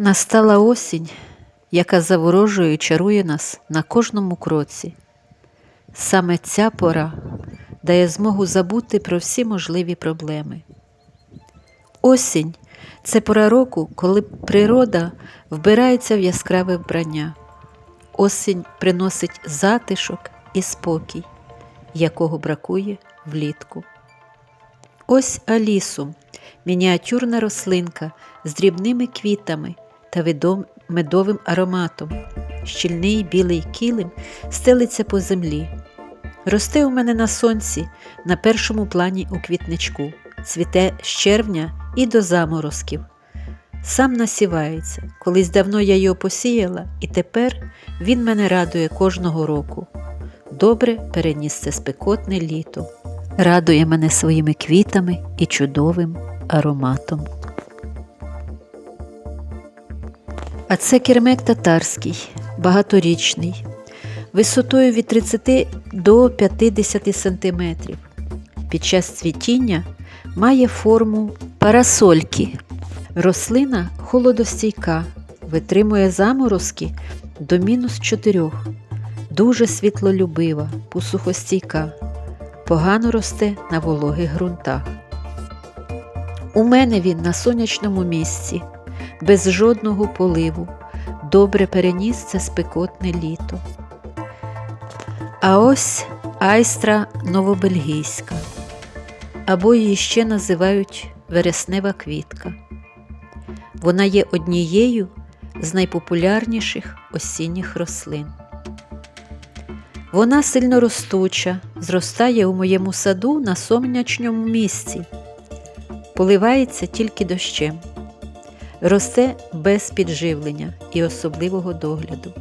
Настала осінь, яка заворожує і чарує нас на кожному кроці. Саме ця пора дає змогу забути про всі можливі проблеми. Осінь це пора року, коли природа вбирається в яскраве вбрання. Осінь приносить затишок і спокій, якого бракує влітку. Ось Алісу, мініатюрна рослинка з дрібними квітами та відом- медовим ароматом. Щільний білий килим стелиться по землі. Росте у мене на сонці, на першому плані у квітничку, цвіте з червня і до заморозків. Сам насівається, колись давно я його посіяла, і тепер він мене радує кожного року. Добре переніс це спекотне літо, радує мене своїми квітами і чудовим ароматом. А це кермек татарський, багаторічний, висотою від 30 до 50 см. Під час цвітіння має форму парасольки. Рослина холодостійка, витримує заморозки до мінус 4, дуже світлолюбива, посухостійка, погано росте на вологих ґрунтах. У мене він на сонячному місці, без жодного поливу, добре переніс це спекотне літо. А ось айстра новобельгійська, або її ще називають вереснева квітка. Вона є однією з найпопулярніших осінніх рослин. Вона сильно ростуча, зростає у моєму саду на сонячному місці, поливається тільки дощем, росте без підживлення і особливого догляду.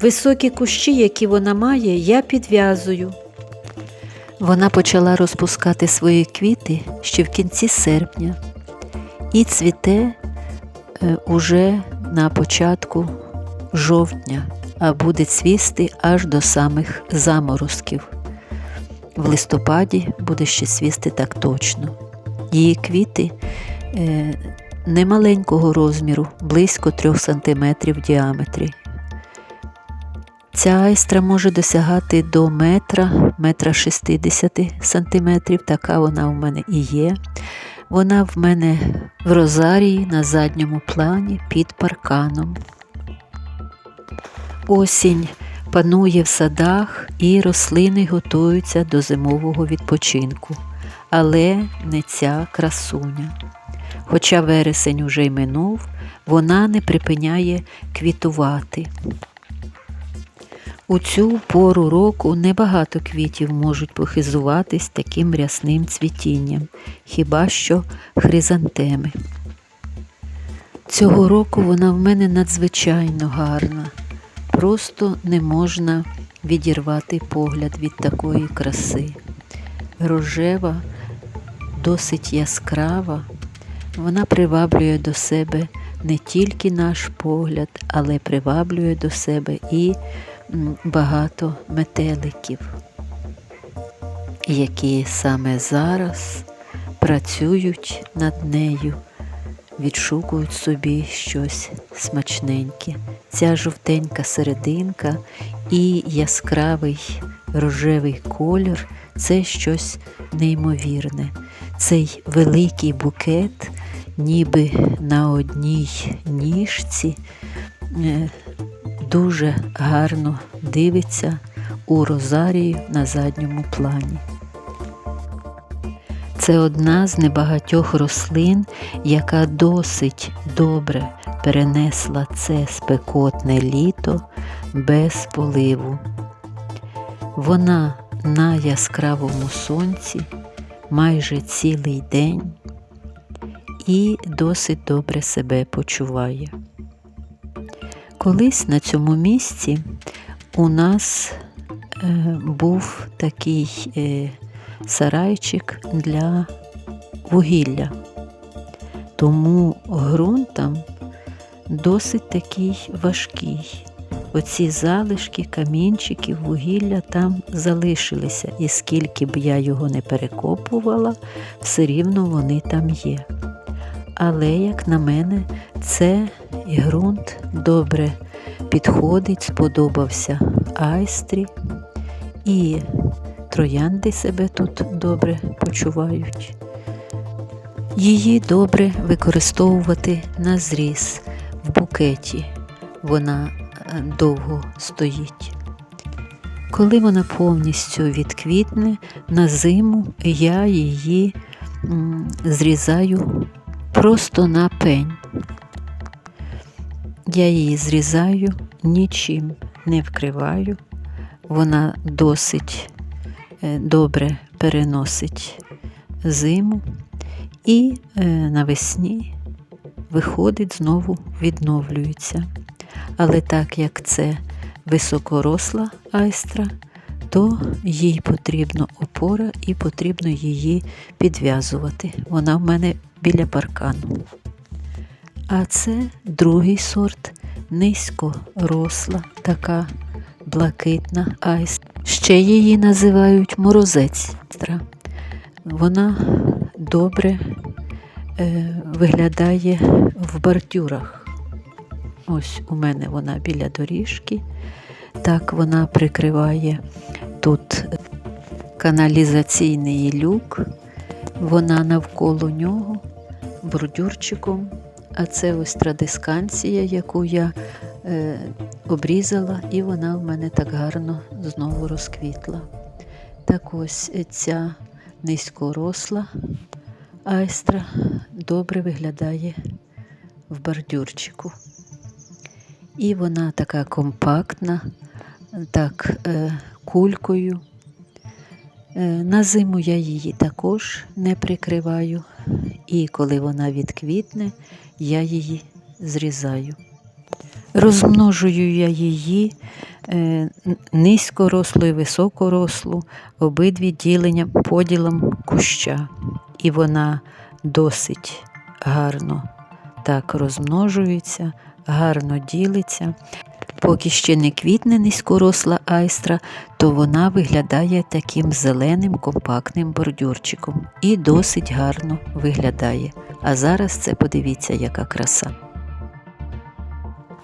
Високі кущі, які вона має, я підв'язую. Вона почала розпускати свої квіти ще в кінці серпня і цвіте е, уже на початку жовтня, а буде цвісти аж до самих заморозків. В листопаді буде ще цвісти так точно. Її квіти немаленького розміру, близько 3 см в діаметрі. Ця айстра може досягати до метра, метра 60 сантиметрів, така вона у мене і є. Вона в мене в розарії на задньому плані під парканом. Осінь панує в садах і рослини готуються до зимового відпочинку, але не ця красуня. Хоча вересень уже й минув, вона не припиняє квітувати. У цю пору року небагато квітів можуть похизуватись таким рясним цвітінням, хіба що хризантеми. Цього року вона в мене надзвичайно гарна, просто не можна відірвати погляд від такої краси. Рожева, досить яскрава, вона приваблює до себе не тільки наш погляд, але приваблює до себе і багато метеликів, які саме зараз працюють над нею, відшукують собі щось смачненьке. Ця жовтенька серединка і яскравий рожевий колір це щось неймовірне. Цей великий букет, ніби на одній ніжці. е, дуже гарно дивиться у розарію на задньому плані. Це одна з небагатьох рослин, яка досить добре перенесла це спекотне літо без поливу. Вона на яскравому сонці майже цілий день і досить добре себе почуває. Колись на цьому місці у нас е, був такий е, сарайчик для вугілля, тому ґрунт там досить такий важкий. Оці залишки, камінчиків, вугілля там залишилися, і скільки б я його не перекопувала, все рівно вони там є. Але, як на мене, це ґрунт добре підходить, сподобався айстрі, і троянди себе тут добре почувають. Її добре використовувати на зріз в букеті. Вона довго стоїть. Коли вона повністю відквітне, на зиму я її зрізаю просто на пень. Я її зрізаю, нічим не вкриваю. Вона досить е, добре переносить зиму і е, навесні виходить, знову відновлюється. Але так як це високоросла айстра, то їй потрібна опора і потрібно її підв'язувати. Вона в мене біля паркану. А це другий сорт низькоросла, така блакитна айстра. Ще її називають морозець. Вона добре е, виглядає в бордюрах. Ось у мене вона біля доріжки. Так вона прикриває тут каналізаційний люк, вона навколо нього бордюрчиком, а це ось традисканція, яку я е, обрізала, і вона в мене так гарно знову розквітла. Так ось ця низькоросла айстра добре виглядає в бордюрчику. І вона така компактна, так е, кулькою. Е, на зиму я її також не прикриваю, і коли вона відквітне, я її зрізаю. Розмножую я її е, низькорослу і високорослу, обидві діленням поділом куща, і вона досить гарно так розмножується, гарно ділиться. Поки ще не квітне низькоросла айстра, то вона виглядає таким зеленим компактним бордюрчиком і досить гарно виглядає. А зараз це подивіться, яка краса.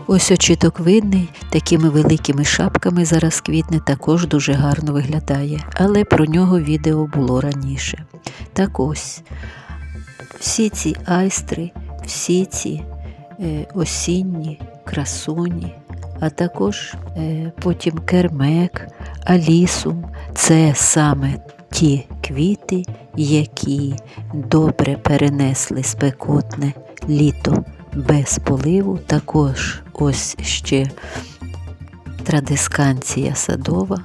Ось очіток видний, такими великими шапками зараз квітне також дуже гарно виглядає, але про нього відео було раніше. Так ось всі ці айстри, всі ці осінні красуні, а також е, потім кермек, алісум це саме ті квіти, які добре перенесли спекотне літо без поливу, також ось ще традисканція садова,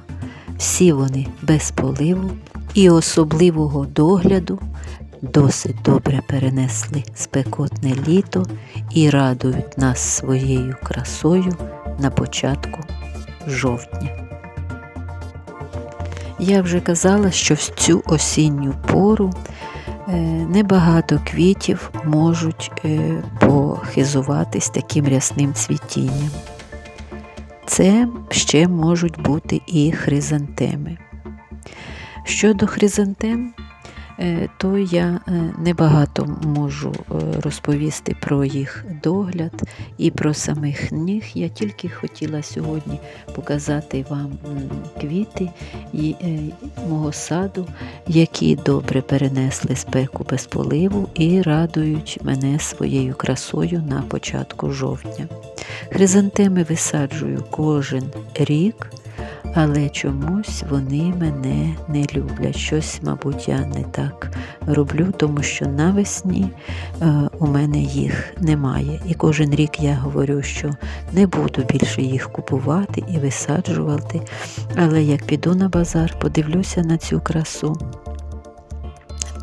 всі вони без поливу. І особливого догляду досить добре перенесли спекотне літо і радують нас своєю красою на початку жовтня. Я вже казала, що в цю осінню пору е, небагато квітів можуть е, похизуватись таким рясним цвітінням. Це ще можуть бути і хризантеми. Щодо хризантем, то я е, небагато можу е, розповісти про їх догляд і про самих них. Я тільки хотіла сьогодні показати вам квіти мого саду, які добре перенесли спеку без поливу і радують мене своєю красою на початку жовтня. Хризантеми висаджую кожен рік але чомусь вони мене не люблять. Щось, мабуть, я не так роблю, тому що навесні е, у мене їх немає. І кожен рік я говорю, що не буду більше їх купувати і висаджувати. Але як піду на базар, подивлюся на цю красу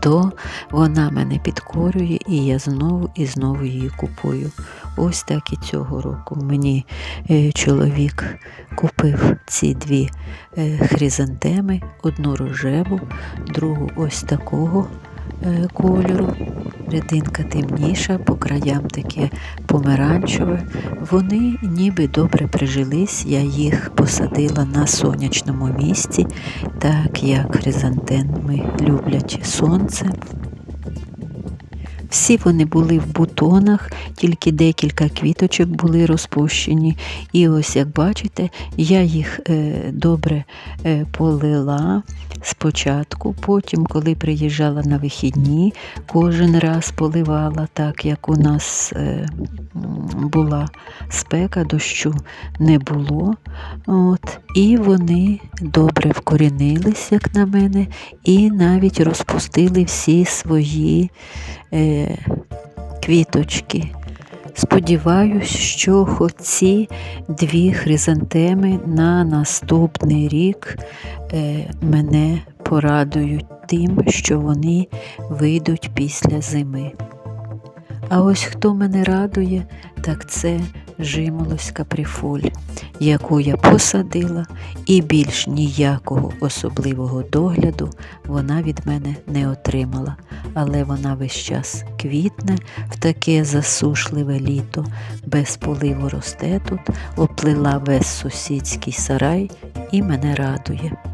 то вона мене підкорює, і я знову і знову її купую. Ось так і цього року мені е, чоловік купив ці дві е, хризантеми, одну рожеву, другу ось такого кольору рядинка темніша, по краям таке помаранчеве. Вони ніби добре прижились, я їх посадила на сонячному місці, так як хризантеми люблять сонце. Всі вони були в бутонах, тільки декілька квіточок були розпущені. І ось, як бачите, я їх е, добре е, полила спочатку, потім, коли приїжджала на вихідні, кожен раз поливала, так як у нас е, була спека, дощу не було. От, і вони добре вкорінились, як на мене, і навіть розпустили всі свої квіточки. Сподіваюсь, що хоч ці дві хризантеми на наступний рік е, мене порадують тим, що вони вийдуть після зими. А ось хто мене радує, так це жимолоська прифоль, яку я посадила, і більш ніякого особливого догляду вона від мене не отримала. Але вона весь час квітне в таке засушливе літо, без поливу росте тут, оплила весь сусідський сарай і мене радує.